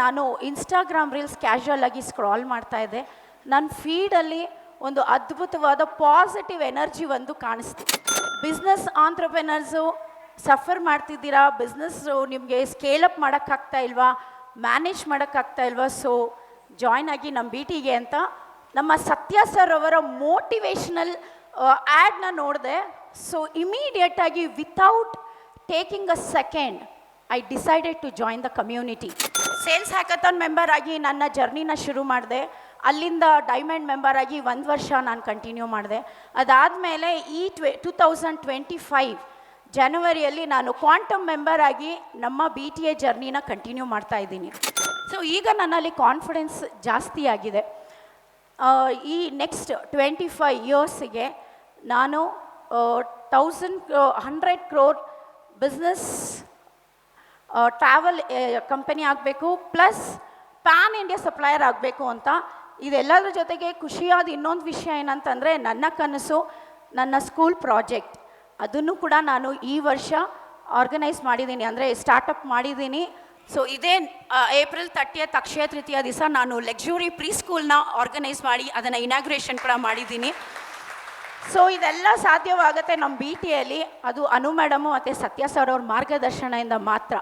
ನಾನು Instagram reels casual ಆಗಿ scroll ಮಾಡ್ತಾ ಇದ್ದೆ. ನನ್ನ ಫೀಡಲ್ಲಿ ಒಂದು ಅದ್ಭುತವಾದ ಪಾಸಿಟಿವ್ ಎನರ್ಜಿ ಒಂದು ಕಾಣಿಸ್ತು. ಬಿಸ್ನೆಸ್ ಆಂಟ್ರಪ್ರೆನರ್ಸು ಸಫರ್ ಮಾಡ್ತಿದ್ದೀರಾ? ಬಿಸ್ನೆಸ್ ನಿಮಗೆ ಸ್ಕೇಲ್ ಅಪ್ ಮಾಡೋಕ್ಕಾಗ್ತಾ ಇಲ್ವಾ? ಮ್ಯಾನೇಜ್ ಮಾಡೋಕ್ಕಾಗ್ತಾ ಇಲ್ವಾ? ಸೊ ಜಾಯ್ನ್ ಆಗಿ ನಮ್ಮ ಬಿ ಟಿಗೆ ಅಂತ ನಮ್ಮ ಸತ್ಯ ಸರ್ ಅವರ ಮೋಟಿವೇಶ್ನಲ್ ಆ್ಯಡ್ನ ನೋಡಿದೆ. ಸೊ ಇಮಿಡಿಯೇಟಾಗಿ without taking a second I decided to join the community sales hackathon member ಆಗಿ ನನ್ನ ಜರ್ನಿನ ಶುರು ಮಾಡಿದೆ. ಅಲ್ಲಿಂದ ಡೈಮಂಡ್ ಮೆಂಬರ್ ಆಗಿ ಒಂದು ವರ್ಷ ನಾನು ಕಂಟಿನ್ಯೂ ಮಾಡಿದೆ. ಅದಾದಮೇಲೆ ಈ ಟ್ವೆ ಟೂ ತೌಸಂಡ್ ಟ್ವೆಂಟಿ ಫೈವ್ ಜನವರಿಯಲ್ಲಿ ನಾನು ಕ್ವಾಂಟಮ್ ಮೆಂಬರ್ ಆಗಿ ನಮ್ಮ ಬಿ ಟಿ ಎ ಜರ್ನಿನ ಕಂಟಿನ್ಯೂ ಮಾಡ್ತಾ ಇದ್ದೀನಿ. ಸೊ ಈಗ ನನ್ನಲ್ಲಿ ಕಾನ್ಫಿಡೆನ್ಸ್ ಜಾಸ್ತಿ ಆಗಿದೆ. ಈ ನೆಕ್ಸ್ಟ್ ಟ್ವೆಂಟಿ ಫೈವ್ ಇಯರ್ಸಿಗೆ ನಾನು thousand hundred crore business travel company ಆಗಬೇಕು ಪ್ಲಸ್ ಪ್ಯಾನ್ ಇಂಡಿಯಾ ಸಪ್ಲೈಯರ್ ಆಗಬೇಕು ಅಂತ ಇದೆಲ್ಲದರ ಜೊತೆಗೆ ಖುಷಿಯಾದ ಇನ್ನೊಂದು ವಿಷಯ ಏನಂತಂದರೆ ನನ್ನ ಕನಸು, ನನ್ನ ಸ್ಕೂಲ್ ಪ್ರಾಜೆಕ್ಟ್ ಅದನ್ನು ಕೂಡ ನಾನು ಈ ವರ್ಷ ಆರ್ಗನೈಸ್ ಮಾಡಿದ್ದೀನಿ. ಅಂದರೆ ಸ್ಟಾರ್ಟಪ್ ಮಾಡಿದ್ದೀನಿ. ಸೊ ಇದೇ ಏಪ್ರಿಲ್ ತರ್ಟಿಯತ್ ಅಕ್ಷಯ ತೃತೀಯ ದಿವಸ ನಾನು ಲಕ್ಸುರಿ ಪ್ರೀ ಸ್ಕೂಲ್ನ ಆರ್ಗನೈಸ್ ಮಾಡಿ ಅದನ್ನು ಇನಾಗ್ರೇಷನ್ ಕೂಡ ಮಾಡಿದ್ದೀನಿ. ಸೊ ಇದೆಲ್ಲ ಸಾಧ್ಯವಾಗುತ್ತೆ ನಮ್ಮ ಬಿ ಟಿಯಲ್ಲಿ ಅದು ಅನು ಮೇಡಮು ಮತ್ತು ಸತ್ಯ ಸರ್ ಅವ್ರ ಮಾರ್ಗದರ್ಶನದಿಂದ ಮಾತ್ರ.